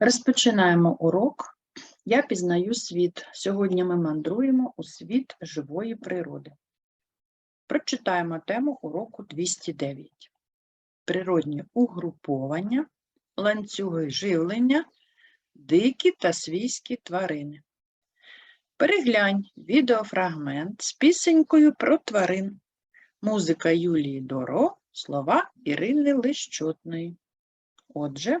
Розпочинаємо урок. Я пізнаю світ. Сьогодні ми мандруємо у світ живої природи. Прочитаємо тему уроку 209. Природні угруповання, ланцюги живлення, дикі та свійські тварини. Переглянь відеофрагмент з пісенькою про тварин. Музика Юлії Доро, слова Ірини Лищотної. Отже,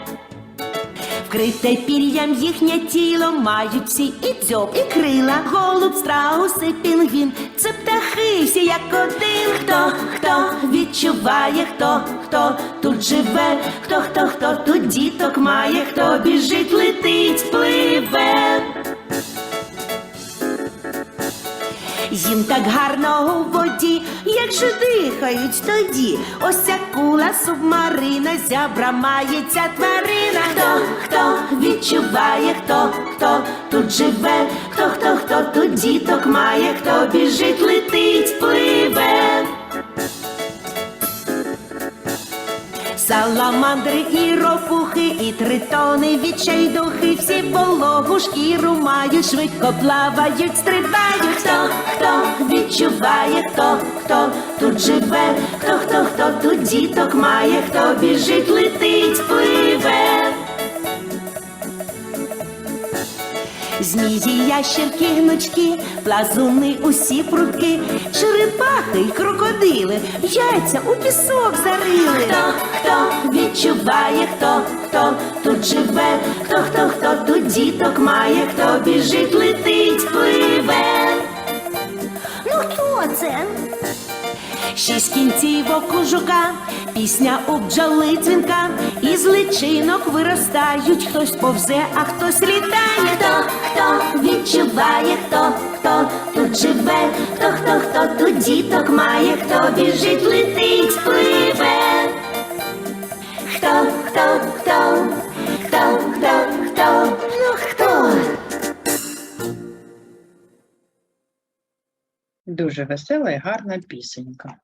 Вкрите пір'ям їхнє тіло мають всі і дзьоб, і крила, голуб, страус і пінгвін. Це птахи всі як один. Хто, хто відчуває, хто, хто тут живе, хто, хто, хто тут діток має, хто біжить, летить, пливе. Їм так гарно у воді, як же дихають тоді. Ось ця кула субмарина, зябра має ця тварина. Хто, хто відчуває, хто, хто тут живе, хто, хто, хто тут діток має, хто біжить, летить, пливе. Саламандри і ропухи, і тритони, відчайдухи, всі вологу шкіру мають, швидко плавають, стрибають. Хто, хто відчуває, хто, хто тут живе, хто, хто, хто тут діток має, хто біжить, летить, пливе. Змії, ящерки, гнучки, плазуни, усі прутки, черепахи й крокодили, яйця у пісок зарили. Хто, хто відчуває, хто, хто тут живе, хто, хто, хто тут діток має, хто біжить, летить, пливе. Ну хто це? Шість кінцівок у жука, пісня у бджоли дзвінка, із личинок виростають, хтось повзе, а хтось літає. Хто, хто відчуває, хто, хто тут живе, хто, хто, хто тут діток має, хто біжить, летить, пливе. Хто, хто, хто, хто, хто, хто, ну хто? Дуже весела і гарна пісенька.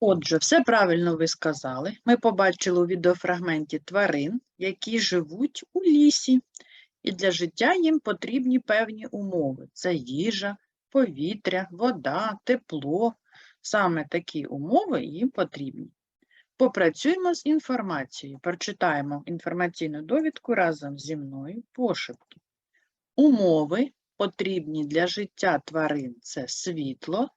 Отже, все правильно ви сказали. Ми побачили у відеофрагменті тварин, які живуть у лісі, і для життя їм потрібні певні умови. Це їжа, повітря, вода, тепло. Саме такі умови їм потрібні. Попрацюємо з інформацією. Прочитаємо інформаційну довідку разом зі мною пошепки. Умови потрібні для життя тварин це світло,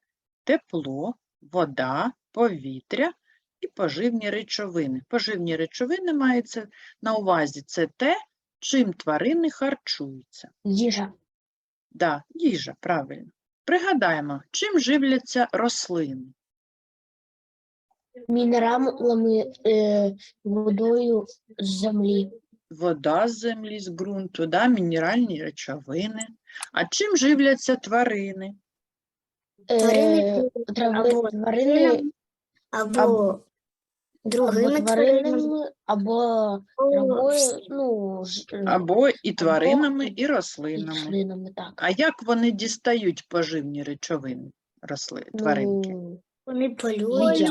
тепло, вода, повітря і поживні речовини. Поживні речовини мається на увазі це те, чим тварини харчуються. Їжа. Да, їжа, правильно. Пригадаємо, чим живляться рослини. Мінералами, е, водою з землі. Вода з землі, з ґрунту, да, мінеральні речовини. А чим живляться тварини? Е, Тварини трави- або тварини або Або- другими або тваринами, або або ну, ж- Або і тваринами, і і рослинами. рослинами, так. А як вони дістають поживні речовини, росли, тваринки? Ну, вони полюють. їдять.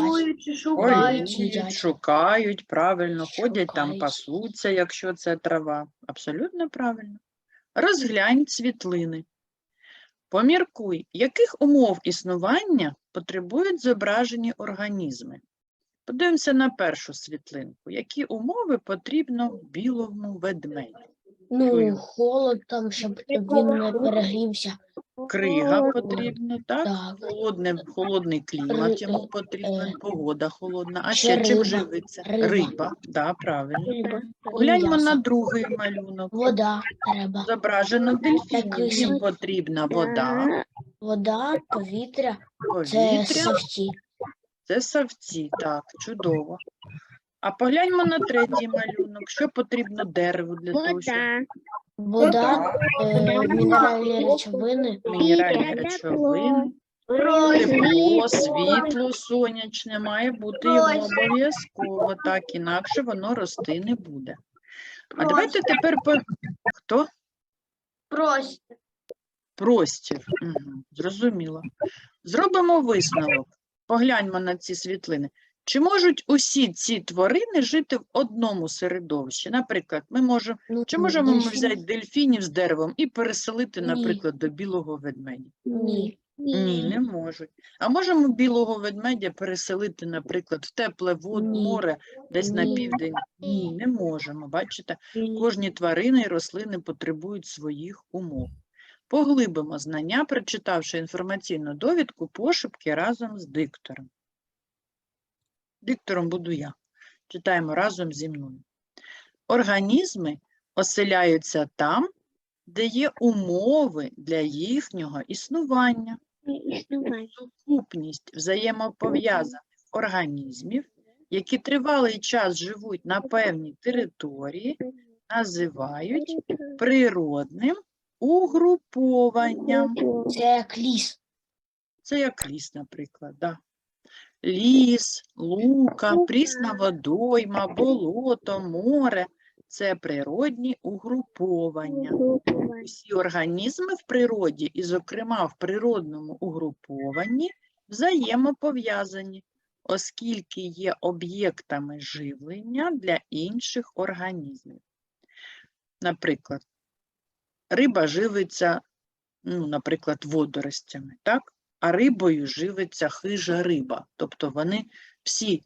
Полюють, шукають, правильно, ходять там, пасуться, якщо це трава. Абсолютно правильно. Розглянь світлини. Поміркуй, яких умов існування потребують зображені організми. Подивимося на першу світлинку. Які умови потрібно білому ведмедю? Ну, холод там, щоб він не перегрівся. Крига потрібно, так? Так. Холодне, холодний клімат йому е, потрібен, е, погода холодна. А ще ще чим живиться? риба. Риба, да, правильно. Риба. Гляньмо на другий малюнок. Вода треба. Зображено дельфінів. Такий Їм потрібна вода, Вода, повітря, це повітря, савці. це савці. Так, чудово. А погляньмо на третій малюнок. Що потрібно дереву для того, щоб Вода. Вода, е, мінеральні речовини, Мінеральні речовини, тепло, світло сонячне має бути йому обов'язково, так інакше воно рости не буде. А давайте тепер по хто? Простір. Простір. Угу, зрозуміло. Зробимо висновок. Погляньмо на ці світлини. Чи можуть усі ці тварини жити в одному середовищі? Наприклад, ми можемо, ну, чи можемо ми взяти дельфінів з деревом і переселити, наприклад, до білого ведмедя? Ні. Ні, не можуть. А можемо білого ведмедя переселити, наприклад, в тепле вод, Ні. море, десь на південь? Ні, не можемо. Бачите, кожні тварини і рослини потребують своїх умов. Поглибимо знання, прочитавши інформаційну довідку пошепки разом з диктором. Диктором буду я. Читаємо разом зі мною. Організми оселяються там, де є умови для їхнього існування. Сукупність взаємопов'язаних організмів, які тривалий час живуть на певній території, називають природним угрупованням. Це як ліс. Це як ліс, наприклад. Да. Ліс, лука, прісна водойма, болото, море це природні угруповання. Усі організми в природі, і, зокрема, в природному угрупованні, взаємопов'язані, оскільки є об'єктами живлення для інших організмів. Наприклад, риба живиться, ну, наприклад, водоростями, так? А рибою живиться хижа риба. Тобто вони всі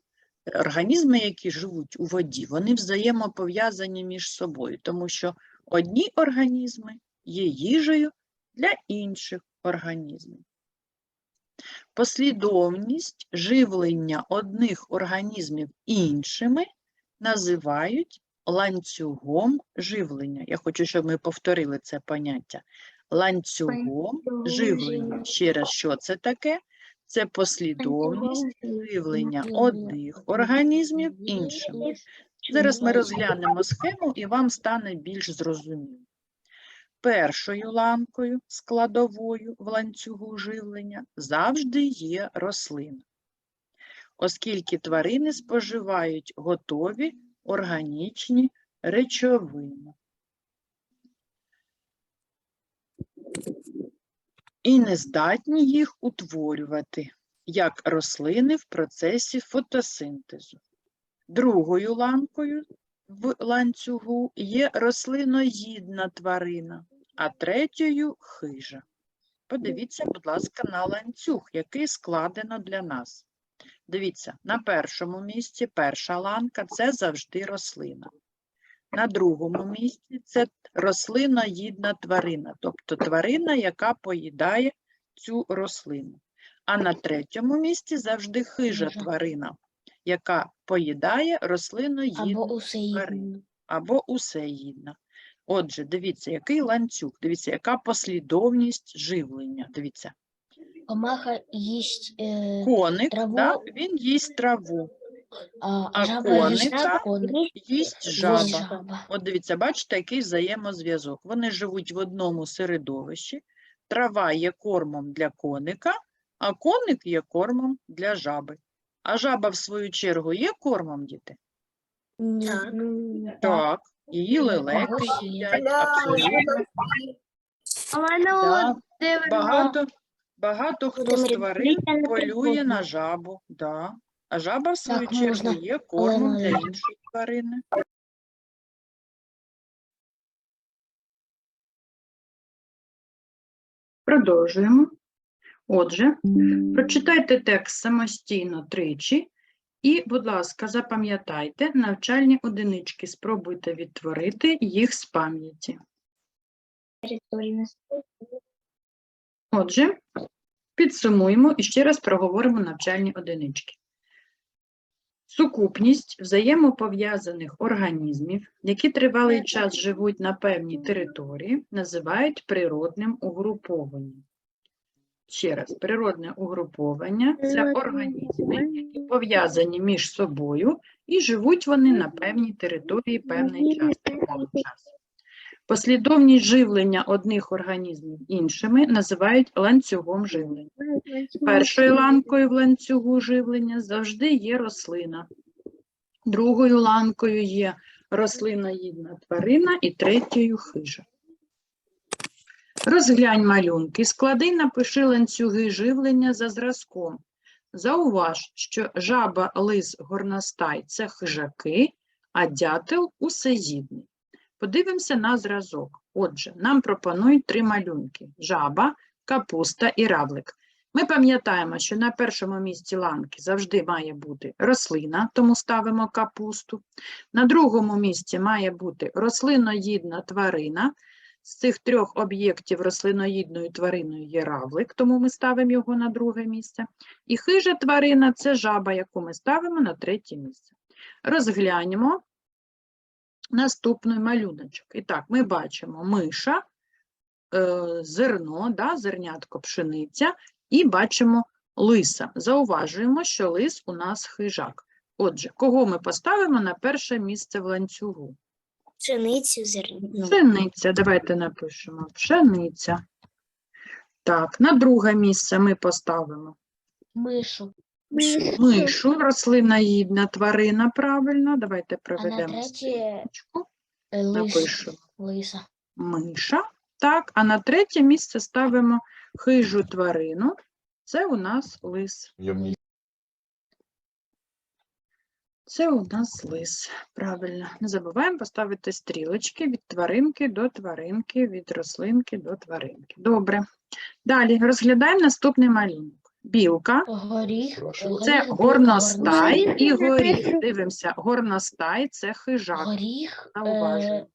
організми, які живуть у воді, вони взаємопов'язані між собою, тому що одні організми є їжею для інших організмів. Послідовність живлення одних організмів іншими називають ланцюгом живлення. Я хочу, щоб ми повторили це поняття. Ланцюгом живлення. Ще раз, що це таке? Це послідовність живлення одних організмів іншими. Зараз ми розглянемо схему і вам стане більш зрозуміло. Першою ланкою складовою в ланцюгу живлення завжди є рослина, оскільки тварини споживають готові органічні речовини. І не здатні їх утворювати, як рослини в процесі фотосинтезу. Другою ланкою в ланцюгу є рослиноїдна тварина, а третьою хижа. Подивіться, будь ласка, на ланцюг, який складено для нас. Дивіться, на першому місці перша ланка це завжди рослина. На другому місці це рослиноїдна тварина, тобто тварина, яка поїдає цю рослину. А на третьому місці завжди хижа тварина, яка поїдає Або рослиноїдну усеїдне. або усеїдна. Отже, дивіться, який ланцюг, дивіться, яка послідовність живлення. Дивіться, Комаха їсть, е, коник, траву. да, він їсть траву, а, а жаба коника їсть жаба. жаба. От дивіться, бачите, який взаємозв'язок. Вони живуть в одному середовищі. Трава є кормом для коника, а коник є кормом для жаби. А жаба, в свою чергу, є кормом діти? Так. ну, її лелеки їдять, абсолютно. Да, Багато, багато хто з тварин полює на жабу. Да. А жаба, в свою Так чергу, можна, є кормом для але- іншої тварини. Продовжуємо. Отже, прочитайте текст самостійно тричі і, будь ласка, запам'ятайте навчальні одинички. Спробуйте відтворити їх з пам'яті. Отже, підсумуємо і ще раз проговоримо навчальні одинички. Сукупність взаємопов'язаних організмів, які тривалий час живуть на певній території, називають природним угрупованням. Ще раз, природне угруповання це організми, які пов'язані між собою і живуть вони на певній території певний час. Послідовність живлення одних організмів іншими називають ланцюгом живлення. Першою ланкою в ланцюгу живлення завжди є рослина. Другою ланкою є рослиноїдна тварина і третьою хижа. Розглянь малюнки, склади напиши ланцюги живлення за зразком. Зауваж, що жаба, лис, горностай – це хижаки, а дятел – усеїдний. Подивимося на зразок. Отже, нам пропонують три малюнки – жаба, капуста і равлик. Ми пам'ятаємо, що на першому місці ланки завжди має бути рослина, тому ставимо капусту. На другому місці має бути рослиноїдна тварина. З цих трьох об'єктів рослиноїдною твариною є равлик, тому ми ставимо його на друге місце. І хижа тварина це жаба, яку ми ставимо на третє місце. Розглянемо наступний малюночок. І так, ми бачимо миша, е, зерно, да, зернятко пшениця, і бачимо лиса. Зауважуємо, що лис у нас хижак. Отже, кого ми поставимо на перше місце в ланцюгу? Пшеницю зерно. Пшениця, давайте напишемо. Пшениця. Так, на друге місце ми поставимо Мишу. Мишу, рослиноїдна тварина, правильно. Давайте А проведемо третє напишемо Лиса. миша. Так, а на третє місце ставимо хижу тварину. Це у нас лис. Це у нас лис. Правильно. Не забуваємо поставити стрілочки від тваринки до тваринки, від рослинки до тваринки. Добре. Далі розглядаємо наступний малюнок. Білка. Горіх. Це горностай горностай. і горіх. Дивимося, горностай це хижак. Горіх. Зауважуємо. Е,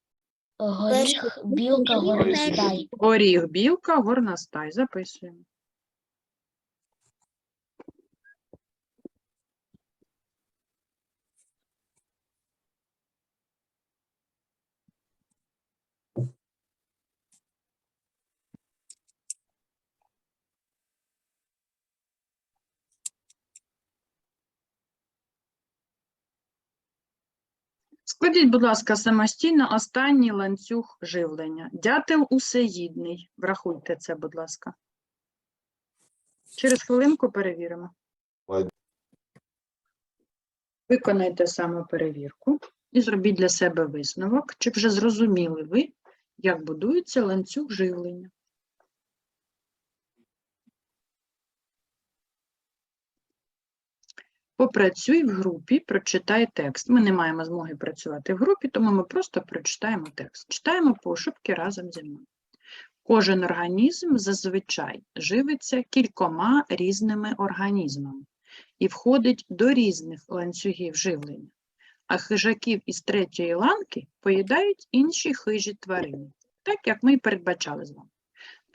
горіх, білка, горностай. Горіх, білка, горностай. Записуємо. Складіть, будь ласка, самостійно останній ланцюг живлення. Дятел усеїдний. Врахуйте це, будь ласка. Через хвилинку перевіримо. Виконайте самоперевірку і зробіть для себе висновок, чи вже зрозуміли ви, як будується ланцюг живлення. Попрацюй в групі, прочитай текст. Ми не маємо змоги працювати в групі, тому ми просто прочитаємо текст. Читаємо пошепки разом зі мною. Кожен організм зазвичай живиться кількома різними організмами і входить до різних ланцюгів живлення. А хижаків із третьої ланки поїдають інші хижі тварини, так як ми й передбачали з вами.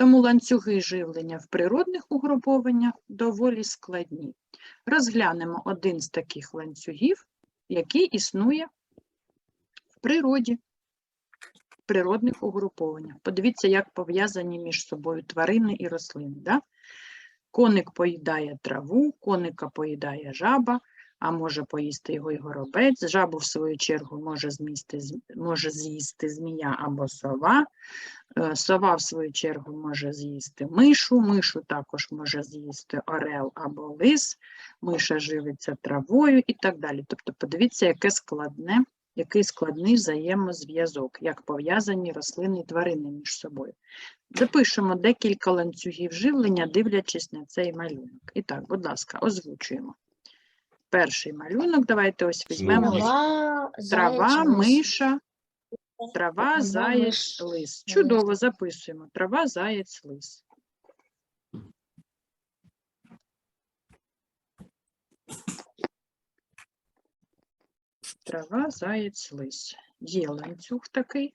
Тому ланцюги живлення в природних угрупованнях доволі складні. Розглянемо один з таких ланцюгів, який існує в природі, в природних угрупованнях. Подивіться, як пов'язані між собою тварини і рослини. Да? Коник поїдає траву, коника поїдає жаба, а може поїсти його і горобець. Жабу, в свою чергу, може, змісти, може з'їсти змія або сова. Е, Сова, в свою чергу, може з'їсти мишу, мишу також може з'їсти орел або лис, миша живиться травою і так далі. Тобто подивіться, яке складне, який складний взаємозв'язок, як пов'язані рослини і тварини між собою. Запишемо декілька ланцюгів живлення, дивлячись на цей малюнок. І так, будь ласка, озвучуємо. Перший малюнок, давайте ось візьмемо Трава, трава, миша, трава, заєць, лис. лис. Чудово, записуємо. Трава, заєць, лис. Трава, заєць, лис. Є ланцюг такий.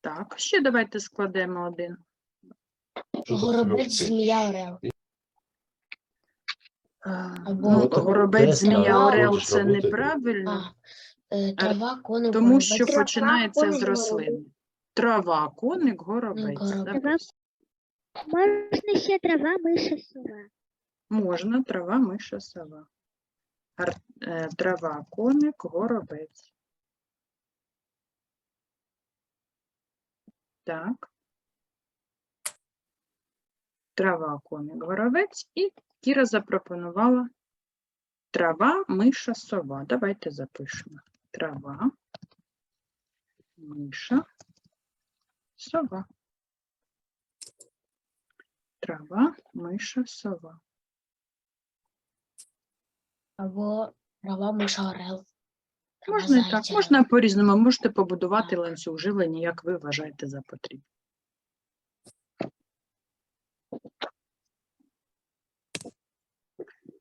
Так, ще давайте складемо один. Горобець, змія, орел. Або- ну, Ну, то горобець, десь змія, орел хочеш це робити, неправильно. А, е, трава, коник, Тому горобець. що Трава, починається з рослини. Трава, коник, горобець. Можна ще трава, миша, сова. Можна, трава, миша, сова. Ар- е, Трава, коник, горобець. Так. Трава, коник, горобець. І Кіра запропонувала трава, миша, сова. Давайте запишемо. Трава, миша, сова. Трава, миша, сова. Або трава миша орел. Можна і так, можна по-різному, можете побудувати ланцюг живлення, як ви вважаєте за потрібне.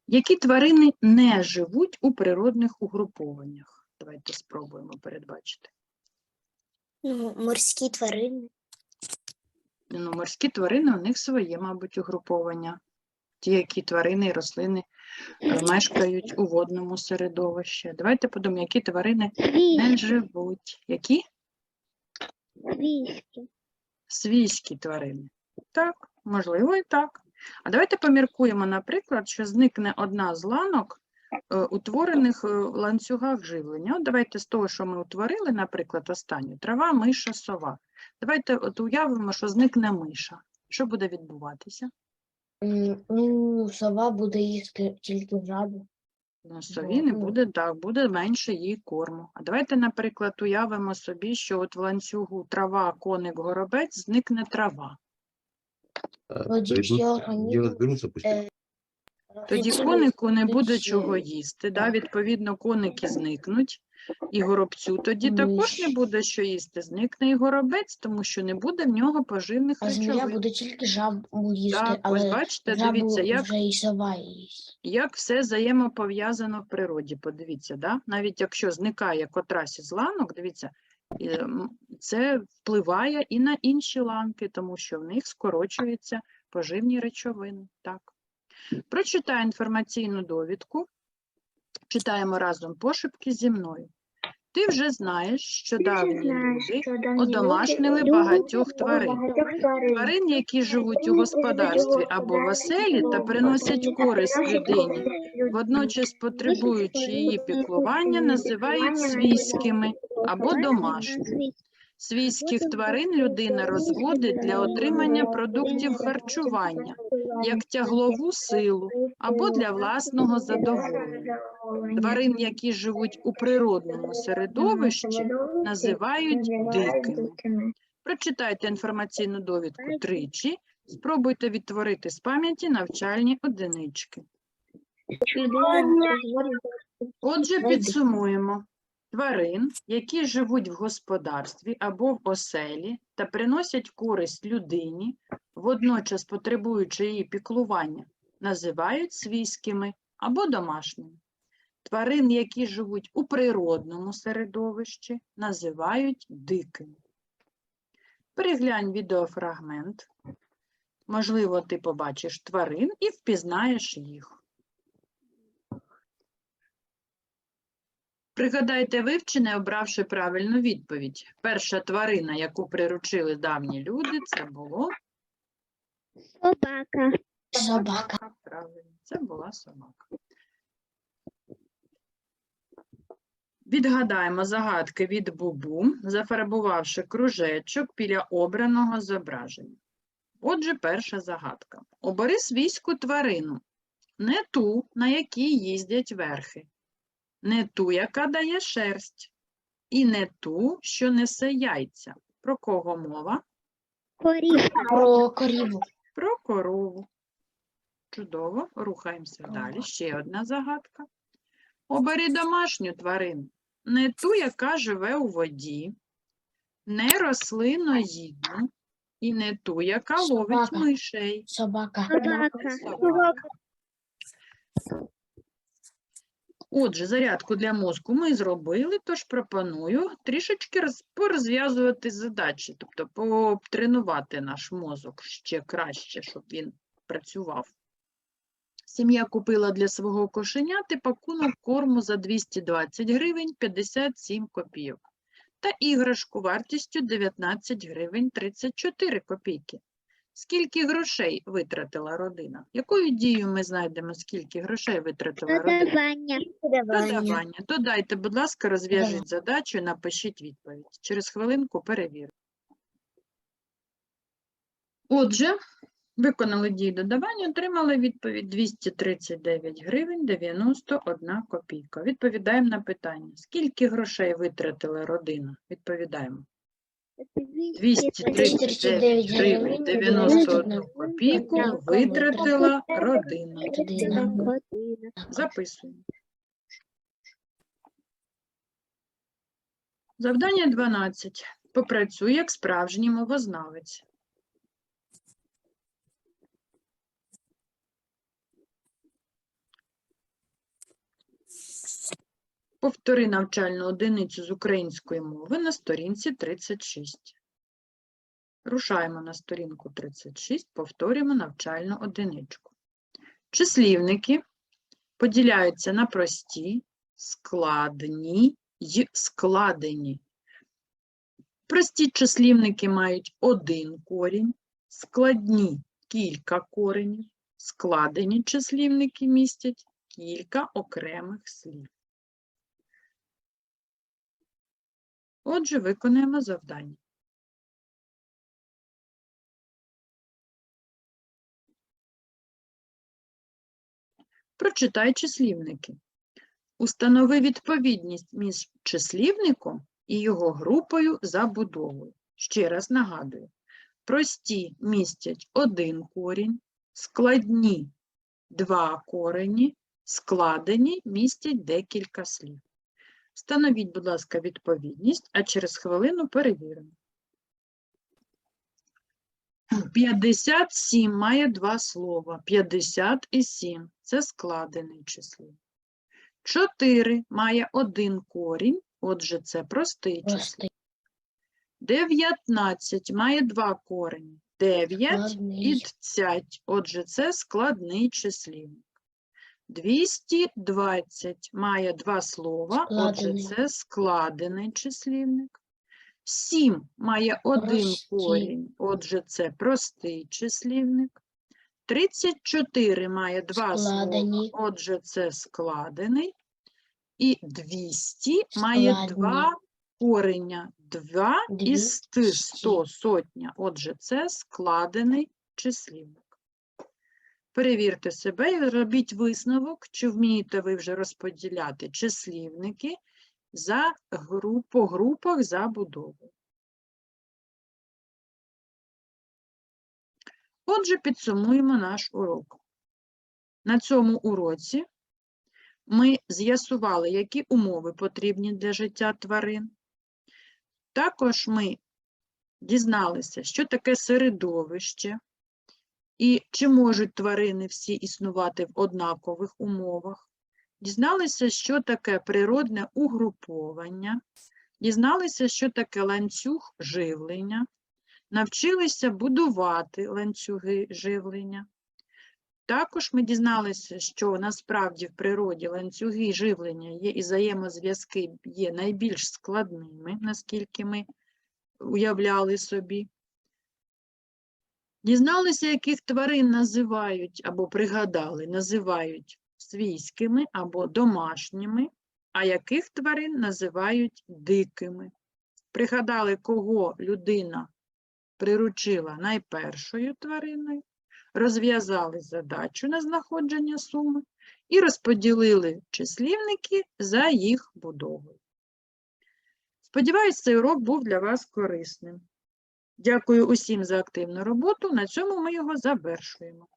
Які тварини не живуть у природних угрупованнях? Давайте спробуємо передбачити. Ну, морські тварини. Ну, морські тварини, у них своє, мабуть, угруповання. Ті, які тварини і рослини мешкають у водному середовищі. Давайте подумаємо, які тварини не живуть. Які? Віскі. Свійські тварини. Так, можливо, і так. А давайте поміркуємо, наприклад, що зникне одна з ланок, е, утворених е, в ланцюгах живлення. От давайте з того, що ми утворили, наприклад, останню трава, миша, сова. Давайте от уявимо, що зникне миша. Що буде відбуватися? Ну, сова буде їсти тільки жабу. На сові не ну. буде так, буде менше їй корму. А давайте, наприклад, уявимо собі, що от в ланцюгу трава, коник, горобець зникне трава. Разберутся, пусть е, Тоді конику не буде чого е, їсти, да? відповідно, коники зникнуть, і горобцю тоді також не буде що їсти. Зникне і горобець, тому що не буде в нього поживних а змія речовин. буде тільки жабу їсти, Так, ось але бачите, жабу дивіться, як, вже і сова їсть. як все взаємопов'язано в природі. Подивіться, да? навіть якщо зникає котрась із ланок, дивіться, і, м, це впливає і на інші ланки, тому що в них скорочуються поживні речовини. Так. Прочитаю інформаційну довідку. Читаємо разом пошепки зі мною. Ти вже знаєш, що давні люди одомашнили багатьох тварин. Тварин, які живуть у господарстві або в оселі та приносять користь людині, водночас потребуючи її піклування, називають свійськими або домашніми. Свійських тварин людина розводить для отримання продуктів харчування, як тяглову силу або для власного задоволення. Тварин, які живуть у природному середовищі, називають дикими. Прочитайте інформаційну довідку тричі, спробуйте відтворити з пам'яті навчальні одинички. Отже, підсумуємо. Тварин, які живуть в господарстві або в оселі та приносять користь людині, водночас потребуючи її піклування, називають свійськими або домашніми. Тварин, які живуть у природному середовищі, називають дикими. Переглянь відеофрагмент. Можливо, ти побачиш тварин і впізнаєш їх. Пригадайте вивчене, обравши правильну відповідь. Перша тварина, яку приручили давні люди, це було Собака. Собака. правильно, це була собака. Відгадаємо загадки від Бубу, зафарбувавши кружечок біля обраного зображення. Отже, перша загадка. Обери свійську тварину, не ту, на якій їздять верхи, не ту, яка дає шерсть, і не ту, що несе яйця. Про кого мова? Про коріву. Про корову. Чудово, рухаємося далі. Ще одна загадка. Обери домашню тварину, не ту, яка живе у воді, не рослиноїдну і не ту, яка ловить мишей. Собака. Собака. Собака. Отже, зарядку для мозку ми зробили, тож пропоную трішечки порозв'язувати задачі, тобто потренувати наш мозок ще краще, щоб він працював. Сім'я купила для свого кошеняти пакунок корму за 220 гривень 57 копійок та іграшку вартістю 19 гривень 34 копійки. Скільки грошей витратила родина? Якою дією ми знайдемо, скільки грошей витратила родина? Додавання. Додавання. Додайте, будь ласка, розв'яжіть задачу і напишіть відповідь. Через хвилинку перевірю. Отже, виконали дію додавання, отримали відповідь 239 гривень 91 копійка. Відповідаємо на питання. Скільки грошей витратила родина? Відповідаємо. 239 гривень 91 копійку витратила родина. Родина. Записуємо. Завдання 12. Попрацюй як справжній мовознавець. Повтори навчальну одиницю з української мови на сторінці 36. Рушаємо на сторінку 36, повторюємо навчальну одиничку. Числівники поділяються на прості, складні й складені. Прості числівники мають один корінь, складні кілька коренів, складені числівники містять кілька окремих слів. Отже, виконуємо завдання. Прочитай числівники. Установи відповідність між числівником і його групою забудовою. Ще раз нагадую. Прості містять один корінь, складні два корені, складені містять декілька слів. Встановіть, будь ласка, відповідність, а через хвилину перевіримо. 57 має два слова. 50 і 7 – це складений числівник. 4 має один корінь, отже, це простий. Простий. 19 має два корені. 9 і Складний. 20, отже, це складний числівник. 220 має два слова, отже, це складений числівник. 7 має один Прості. корінь, отже, це простий числівник. 34 має два слова, отже, це складений. І 200 має два корення. 2 із 100, 100 сотня. Отже, це складений числівник. Перевірте себе і робіть висновок, чи вмієте ви вже розподіляти числівники за груп, по групах забудови. Отже, підсумуємо наш урок. На цьому уроці ми з'ясували, які умови потрібні для життя тварин. Також ми дізналися, що таке середовище і чи можуть тварини всі існувати в однакових умовах. Дізналися, що таке природне угруповання, дізналися, що таке ланцюг живлення, навчилися будувати ланцюги живлення. Також ми дізналися, що насправді в природі ланцюги живлення є і взаємозв'язки є найбільш складними, наскільки ми уявляли собі. Дізналися, яких тварин називають або пригадали, називають свійськими або домашніми, а яких тварин називають дикими. Пригадали, кого людина приручила найпершою твариною, розв'язали задачу на знаходження суми і розподілили числівники за їх будовою. Сподіваюсь, цей урок був для вас корисним. Дякую усім за активну роботу. На цьому ми його завершуємо.